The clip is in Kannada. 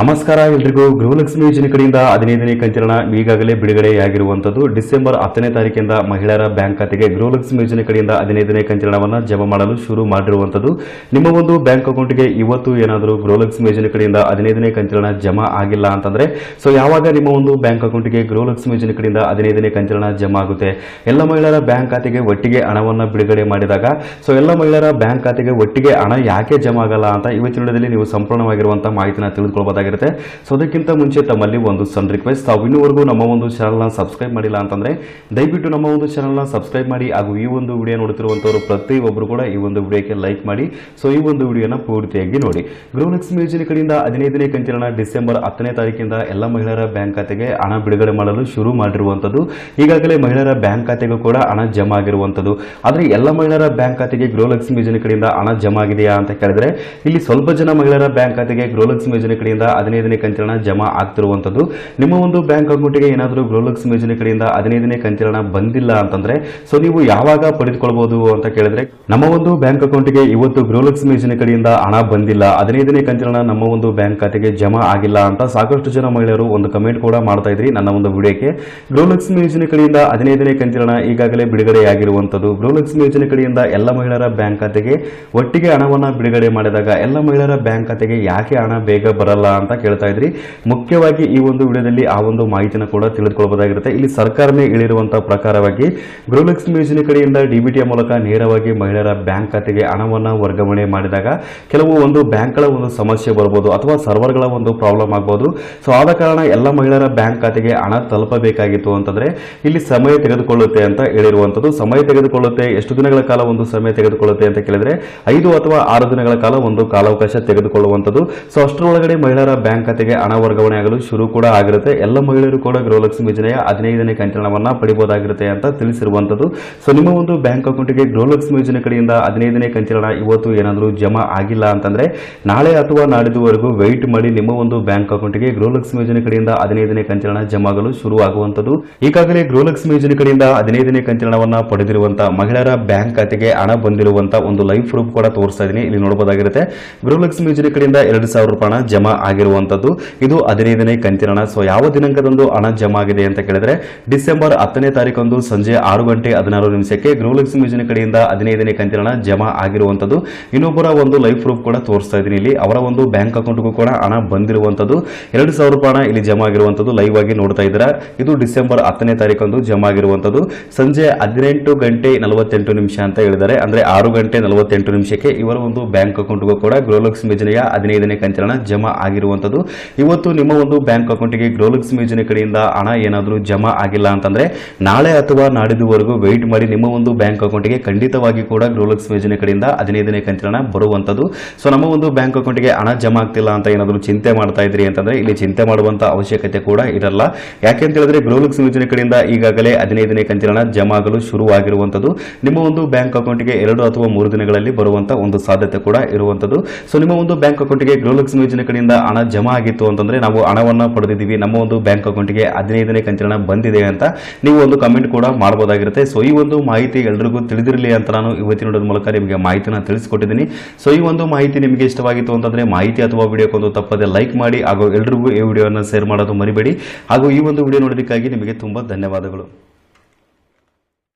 ನಮಸ್ಕಾರ ಎಲ್ರಿಗೂ. ಗೃಹಲಕ್ಷ್ಮಿ ಯೋಜನೆ ಕಡೆಯಿಂದ ಹದಿನೈದನೇ ಕಂತಿನ ಈಗಾಗಲೇ ಬಿಡುಗಡೆಯಾಗಿರುವಂತದ್ದು ಡಿಸೆಂಬರ್ ಹತ್ತನೇ ತಾರೀಕಿಂದ ಮಹಿಳೆಯರ ಬ್ಯಾಂಕ್ ಖಾತೆಗೆ ಗೃಹಲಕ್ಷ್ಮಿ ಯೋಜನೆ ಕಡೆಯಿಂದ ಹದಿನೈದನೇ ಕಂತಿನವನ್ನು ಜಮಾ ಮಾಡಲು ಶುರು ಮಾಡಿರುವಂತದ್ದು ನಿಮ್ಮ ಒಂದು ಬ್ಯಾಂಕ್ ಅಕೌಂಟ್ಗೆ ಇವತ್ತು ಏನಾದರೂ ಗೃಹಲಕ್ಷ್ಮಿ ಯೋಜನೆ ಕಡೆಯಿಂದ ಹದಿನೈದನೇ ಕಂತಿನ ಜಮಾ ಆಗಿಲ್ಲ ಅಂತಂದ್ರೆ, ಸೊ ಯಾವಾಗ ನಿಮ್ಮ ಒಂದು ಬ್ಯಾಂಕ್ ಅಕೌಂಟ್ಗೆ ಗೃಹಲಕ್ಷ್ಮಿ ಯೋಜನೆ ಕಡೆಯಿಂದ ಹದಿನೈದನೇ ಕಂತಿನ ಜಮಾ ಆಗುತ್ತೆ? ಎಲ್ಲ ಮಹಿಳೆಯರ ಬ್ಯಾಂಕ್ ಖಾತೆಗೆ ಒಟ್ಟಿಗೆ ಹಣವನ್ನು ಬಿಡುಗಡೆ ಮಾಡಿದಾಗ, ಸೊ ಎಲ್ಲ ಮಹಿಳೆಯರ ಬ್ಯಾಂಕ್ ಖಾತೆಗೆ ಒಟ್ಟಿಗೆ ಹಣ ಯಾಕೆ ಜಮಾ ಆಗಲ್ಲ ಅಂತ ಇವತ್ತಿನ ದಿನದಲ್ಲಿ ನೀವು ಸಂಪೂರ್ಣವಾಗಿರುವಂತಹ ಮಾಹಿತಿನ ತಿಳಿದುಕೊಳ್ಬಹುದಾಗಿರುತ್ತೆ ಸೊ ಅದಕ್ಕಿಂತ ಮುಂಚೆ ತಮ್ಮಲ್ಲಿ ಒಂದು ಸಣ್ಣ ರಿಕ್ವೆಸ್ಟ್ ತಾವು ಇನ್ನೂವರೆಗೂ ನಮ್ಮ ಒಂದು ಚಾನಲ್ನ ಸಬ್ಸ್ಕ್ರೈಬ್ ಮಾಡಿಲ್ಲ ಅಂತಂದರೆ, ದಯವಿಟ್ಟು ನಮ್ಮ ಒಂದು ಚಾನಲ್ನ ಸಬ್ಸ್ಕ್ರೈಬ್ ಮಾಡಿ, ಹಾಗೂ ಈ ಒಂದು ವಿಡಿಯೋ ನೋಡುತ್ತಿರುವಂತವರು ಪ್ರತಿಯೊಬ್ಬರು ಕೂಡ ಈ ಒಂದು ವಿಡಿಯೋಕ್ಕೆ ಲೈಕ್ ಮಾಡಿ. ಸೊ ಈ ಒಂದು ವಿಡಿಯೋನ ಪೂರ್ತಿಯಾಗಿ ನೋಡಿ. ಗೃಹಲಕ್ಷ್ಮಿ ಯೋಜನೆ ಕಡೆಯಿಂದ ಹದಿನೈದನೇ ಕಂತಿನ ಡಿಸೆಂಬರ್ ಹತ್ತನೇ ತಾರೀಕಿಂದ ಎಲ್ಲ ಮಹಿಳೆಯರ ಬ್ಯಾಂಕ್ ಖಾತೆಗೆ ಹಣ ಬಿಡುಗಡೆ ಮಾಡಲು ಶುರು ಮಾಡಿರುವಂಥದ್ದು ಈಗಾಗಲೇ ಮಹಿಳೆಯರ ಬ್ಯಾಂಕ್ ಖಾತೆಗೂ ಕೂಡ ಹಣ ಜಮಾ ಆಗಿರುವಂಥದ್ದು ಆದರೆ ಎಲ್ಲ ಮಹಿಳೆಯರ ಬ್ಯಾಂಕ್ ಖಾತೆಗೆ ಗೃಹಲಕ್ಷ್ಮಿ ಯೋಜನೆ ಕಡೆಯಿಂದ ಹಣ ಜಮಾ ಆಗಿದೆಯಾ ಅಂತ ಕೇಳಿದ್ರೆ, ಇಲ್ಲಿ ಸ್ವಲ್ಪ ಜನ ಮಹಿಳೆಯರ ಬ್ಯಾಂಕ್ ಖಾತೆಗೆ ಗೃಹಲಕ್ಷ್ಮಿ ಯೋಜನೆ ಕಡೆಯಿಂದ ಹದಿನೈದನೇ ಕಂತಿನ ಜಮಾ ಆಗ್ತಿರುವಂಥದ್ದು ನಿಮ್ಮ ಒಂದು ಬ್ಯಾಂಕ್ ಅಕೌಂಟಿಗೆ ಏನಾದರೂ ಗೃಹಲಕ್ಷ್ಮಿ ಯೋಜನೆ ಕಡೆಯಿಂದ ಹದಿನೈದನೇ ಕಂತಿನ ಬಂದಿಲ್ಲ ಅಂತಂದ್ರೆ, ಸೊ ನೀವು ಯಾವಾಗ ಪಡೆದುಕೊಳ್ಬಹುದು ಅಂತ ಕೇಳಿದ್ರೆ, ನಮ್ಮ ಒಂದು ಬ್ಯಾಂಕ್ ಅಕೌಂಟಿಗೆ ಇವತ್ತು ಗೃಹಲಕ್ಷ್ಮಿ ಯೋಜನೆ ಕಡೆಯಿಂದ ಹಣ ಬಂದಿಲ್ಲ. ಹದಿನೈದನೇ ಕಂತಿನ ನಮ್ಮ ಒಂದು ಬ್ಯಾಂಕ್ ಖಾತೆಗೆ ಜಮಾ ಆಗಿಲ್ಲ ಅಂತ ಸಾಕಷ್ಟು ಜನ ಮಹಿಳೆಯರು ಒಂದು ಕಮೆಂಟ್ ಕೂಡ ಮಾಡ್ತಾ ಇದ್ರಿ ನನ್ನ ಒಂದು ವಿಡಿಯೋಕ್ಕೆ. ಗೃಹಲಕ್ಷ್ಮಿ ಯೋಜನೆ ಕಡೆಯಿಂದ ಹದಿನೈದನೇ ಕಂತಿನ ಈಗಾಗಲೇ ಬಿಡುಗಡೆಯಾಗಿರುವಂತದ್ದು ಗೃಹಲಕ್ಷ್ಮಿ ಯೋಜನೆ ಕಡೆಯಿಂದ ಎಲ್ಲ ಮಹಿಳೆಯರ ಬ್ಯಾಂಕ್ ಖಾತೆಗೆ ಒಟ್ಟಿಗೆ ಹಣವನ್ನು ಬಿಡುಗಡೆ ಮಾಡಿದಾಗ, ಎಲ್ಲ ಮಹಿಳೆಯರ ಬ್ಯಾಂಕ್ ಖಾತೆಗೆ ಯಾಕೆ ಹಣ ಬೇಗ ಬರಲ್ಲ ಅಂತ ಕೇಳ್ತಾ ಇದ್ರಿ. ಮುಖ್ಯವಾಗಿ ಈ ಒಂದು ವಿಡಿಯೋದಲ್ಲಿ ಆ ಒಂದು ಮಾಹಿತಿನ ಕೂಡ ತಿಳಿದುಕೊಳ್ಳಬಹುದಾಗಿರುತ್ತೆ ಇಲ್ಲಿ ಸರ್ಕಾರನೇ ಹೇಳಿರುವಂತಹ ಪ್ರಕಾರವಾಗಿ ಗೃಹಲಕ್ಷ್ಮಿ ಯೋಜನೆ ಕಡೆಯಿಂದ ಡಿಬಿಟಿಯ ಮೂಲಕ ನೇರವಾಗಿ ಮಹಿಳೆಯರ ಬ್ಯಾಂಕ್ ಖಾತೆಗೆ ಹಣವನ್ನು ವರ್ಗಾವಣೆ ಮಾಡಿದಾಗ ಕೆಲವು ಒಂದು ಬ್ಯಾಂಕ್ಗಳ ಒಂದು ಸಮಸ್ಯೆ ಬರ್ಬೋದು ಅಥವಾ ಸರ್ವರ್ಗಳ ಒಂದು ಪ್ರಾಬ್ಲಮ್ ಆಗಬಹುದು ಸೊ, ಆದ ಕಾರಣ ಎಲ್ಲ ಮಹಿಳೆಯರ ಬ್ಯಾಂಕ್ ಖಾತೆಗೆ ಹಣ ತಲುಪಬೇಕಾಗಿತ್ತು ಅಂತಂದ್ರೆ ಇಲ್ಲಿ ಸಮಯ ತೆಗೆದುಕೊಳ್ಳುತ್ತೆ ಅಂತ ಹೇಳಿರುವಂತದ್ದು. ಸಮಯ ತೆಗೆದುಕೊಳ್ಳುತ್ತೆ, ಎಷ್ಟು ದಿನಗಳ ಕಾಲ ಒಂದು ಸಮಯ ತೆಗೆದುಕೊಳ್ಳುತ್ತೆ ಅಂತ ಕೇಳಿದ್ರೆ ಐದು ಅಥವಾ ಆರು ದಿನಗಳ ಕಾಲ ಒಂದು ಕಾಲಾವಕಾಶ ತೆಗೆದುಕೊಳ್ಳುವಂತದ್ದು. ಸೊ, ಅಷ್ಟರೊಳಗಡೆ ಮಹಿಳೆಯರ ಬ್ಯಾಂಕ್ ಖಾತೆಗೆ ಹಣ ವರ್ಗಾವಣೆ ಆಗಲು ಶುರು ಕೂಡ ಆಗಿರುತ್ತೆ. ಎಲ್ಲ ಮಹಿಳೆಯರು ಕೂಡ ಗೃಹಲಕ್ಷ್ಮಿ ಯೋಜನೆಯ ಹದಿನೈದನೇ ಕಂತಿನವನ್ನ ಪಡಿಬಹುದಾಗಿರುತ್ತೆ ಅಂತ ತಿಳಿಸಿರುವಂತದ್ದು. ಸೊ ನಿಮ್ಮ ಒಂದು ಬ್ಯಾಂಕ್ ಅಕೌಂಟ್ಗೆ ಗೃಹಲಕ್ಷ್ಮಿ ಯೋಜನೆ ಕಡೆಯಿಂದ ಹದಿನೈದನೇ ಕಂತಿನ ಇವತ್ತು ಏನಾದರೂ ಜಮಾ ಆಗಿಲ್ಲ ಅಂತಂದ್ರೆ ನಾಳೆ ಅಥವಾ ನಾಡಿದವರೆಗೂ ವೆಯ್ಟ್ ಮಾಡಿ ನಿಮ್ಮ ಒಂದು ಬ್ಯಾಂಕ್ ಅಕೌಂಟ್ಗೆ ಗೃಹಲಕ್ಷ್ಮಿ ಯೋಜನೆ ಕಡೆಯಿಂದ ಹದಿನೈದನೇ ಕಂತಿನ ಜಮಾ ಆಗಲು ಶುರು ಆಗುವಂತದ್ದು. ಈಗಾಗಲೇ ಗೃಹಲಕ್ಷ್ಮಿ ಯೋಜನೆ ಕಡೆಯಿಂದ ಹದಿನೈದನೇ ಕಂತಿನವನ್ನ ಪಡೆದಿರುವಂತಹ ಮಹಿಳೆಯರ ಬ್ಯಾಂಕ್ ಖಾತೆಗೆ ಹಣ ಬಂದಿರುವಂತಹ ಒಂದು ಲೈಫ್ ಪ್ರೂಫ್ ಕೂಡ ತೋರಿಸ್ತಾ ಇದೀನಿ ಇಲ್ಲಿ ನೋಡಬಹುದಾಗಿರುತ್ತೆ ಗೃಹಲಕ್ಷ್ಮಿ ಯೋಜನೆ ಕಡೆಯಿಂದ ಎರಡು ಸಾವಿರ ರೂಪಾಯಿ ಜಮಾ ಆಗಿರುವಂತದ್ದು. ಇದು ಹದಿನೈದನೇ ಕಂತಿನ ಹಣ. ಸೊ ಯಾವ ದಿನಾಂಕದಂದು ಹಣ ಜಮಾ ಆಗಿದೆ ಅಂತ ಕೇಳಿದ್ರೆ, ಡಿಸೆಂಬರ್ ಹತ್ತನೇ ತಾರೀಕಂದು ಸಂಜೆ ಆರು ಗಂಟೆ ಹದಿನಾರು ನಿಮಿಷಕ್ಕೆ ಗೃಹಲಕ್ಷ್ಮಿ ಯೋಜನೆ ಕಡೆಯಿಂದ ಹದಿನೈದನೇ ಕಂತಿನ ಹಣ ಜಮಾ ಆಗಿರುವಂತದ್ದು. ಇನ್ನೊಬ್ಬರ ಒಂದು ಲೈಫ್ ಪ್ರೂಫ್ ಕೂಡ ತೋರಿಸ್ತಾ ಇದೀನಿ ಇಲ್ಲಿ. ಅವರ ಒಂದು ಬ್ಯಾಂಕ್ ಅಕೌಂಟ್ಗೂ ಕೂಡ ಹಣ ಬಂದಿರುವಂತದ್ದು. ಎರಡು ಸಾವಿರ ರೂಪಾಯಿ ಹಣ ಇಲ್ಲಿ ಜಮಾ ಆಗಿರುವಂತದ್ದು ಲೈವ್ ಆಗಿ ನೋಡ್ತಾ ಇದ್ದೀರಾ. ಇದು ಡಿಸೆಂಬರ್ ಹತ್ತನೇ ತಾರೀಕಂದು ಜಮಾ ಆಗಿರುವಂತದ್ದು. ಸಂಜೆ ಹದಿನೆಂಟು ಗಂಟೆ ನಲವತ್ತೆಂಟು ನಿಮಿಷ ಅಂತ ಹೇಳಿದ್ದಾರೆ. ಅಂದ್ರೆ ಆರು ಗಂಟೆ ನಲವತ್ತೆಂಟು ನಿಮಿಷಕ್ಕೆ ಇವರ ಒಂದು ಬ್ಯಾಂಕ್ ಅಕೌಂಟ್ಗೂ ಕೂಡ ಗೃಹಲಕ್ಷ್ಮಿ ಯೋಜನೆಯ ಹದಿನೈದನೇ ಕಂತಿನ ಹಣ ಜಮಾ ಆಗಿರುವಂತದ್ದು ಇವತ್ತು ನಿಮ್ಮ ಒಂದು ಬ್ಯಾಂಕ್ ಅಕೌಂಟಿಗೆ ಗೃಹಲಕ್ಷ್ಮಿ ಯೋಜನೆ ಕಡೆಯಿಂದ ಹಣ ಏನಾದರೂ ಜಮಾ ಆಗಿಲ್ಲ ಅಂತಂದ್ರೆ ನಾಳೆ ಅಥವಾ ನಾಡಿದುವರೆಗೂ ವೆಯ್ಟ್ ಮಾಡಿ ನಿಮ್ಮ ಒಂದು ಬ್ಯಾಂಕ್ ಅಕೌಂಟಿಗೆ ಖಂಡಿತವಾಗಿ ಕೂಡ ಗೃಹಲಕ್ಷ್ಮಿ ಯೋಜನೆ ಕಡೆಯಿಂದ ಹದಿನೈದನೇ ಕಂತಿನ ಬರುವಂತದ್ದು. ಸೊ ನಮ್ಮ ಒಂದು ಬ್ಯಾಂಕ್ ಅಕೌಂಟಿಗೆ ಹಣ ಜಮಾ ಆಗ್ತಿಲ್ಲ ಅಂತ ಏನಾದರೂ ಚಿಂತೆ ಮಾಡ್ತಾ ಇದ್ರಿ ಅಂತಂದ್ರೆ ಇಲ್ಲಿ ಚಿಂತೆ ಮಾಡುವಂತ ಅವಶ್ಯಕತೆ ಕೂಡ ಇರಲ್ಲ. ಯಾಕೆಂತ ಹೇಳಿದ್ರೆ ಗೃಹಲಕ್ಷ್ಮಿ ಯೋಜನೆ ಕಡೆಯಿಂದ ಈಗಾಗಲೇ ಹದಿನೈದನೇ ಕಂತಿನ ಹಣ ಜಮಾ ಆಗಲು ಶುರುವಾಗಿರುವಂತದ್ದು. ನಿಮ್ಮ ಒಂದು ಬ್ಯಾಂಕ್ ಅಕೌಂಟಿಗೆ ಎರಡು ಅಥವಾ ಮೂರು ದಿನಗಳಲ್ಲಿ ಬರುವಂತ ಒಂದು ಸಾಧ್ಯತೆ ಕೂಡ ಇರುವಂತದ್ದು. ಸೊ ನಿಮ್ಮ ಒಂದು ಬ್ಯಾಂಕ್ ಅಕೌಂಟ್ಗೆ ಗೃಹಲಕ್ಷ್ಮಿ ಯೋಜನೆ ಕಡೆಯಿಂದ ಜಮಾ ಆಗಿತ್ತು ಅಂತಂದ್ರೆ ನಾವು ಹಣವನ್ನ ಪಡೆದಿದ್ದೀವಿ. ನಮ್ಮ ಒಂದು ಬ್ಯಾಂಕ್ ಅಕೌಂಟಿಗೆ ಹದಿನೈದನೇ ಕಂತಿನ ಹಣ ಬಂದಿದೆ ಅಂತ ನೀವು ಒಂದು ಕಮೆಂಟ್ ಕೂಡ ಮಾಡ್ಬೋದಾಗಿರುತ್ತೆ. ಸೊ, ಈ ಒಂದು ಮಾಹಿತಿ ಎಲ್ರಿಗೂ ತಿಳಿದಿರಲಿ ಅಂತ ನಾನು ಇವತ್ತಿನ ಮೂಲಕ ನಿಮಗೆ ಮಾಹಿತಿನ ತಿಳಿಸ್ಕೊಟ್ಟಿದ್ದೀನಿ. ಸೊ, ಈ ಒಂದು ಮಾಹಿತಿ ನಿಮಗೆ ಇಷ್ಟವಾಗಿತ್ತು ಅಂತಂದ್ರೆ ಮಾಹಿತಿ ಅಥವಾ ವಿಡಿಯೋಕ್ಕೊಂದು ತಪ್ಪದೆ ಲೈಕ್ ಮಾಡಿ ಹಾಗೂ ಎಲ್ರಿಗೂ ಈ ವಿಡಿಯೋನ ಶೇರ್ ಮಾಡೋದು ಮರಿಬೇಡಿ. ಹಾಗೂ ಈ ಒಂದು ವಿಡಿಯೋ ನೋಡೋದಕ್ಕಾಗಿ ನಿಮಗೆ ತುಂಬಾ ಧನ್ಯವಾದಗಳು.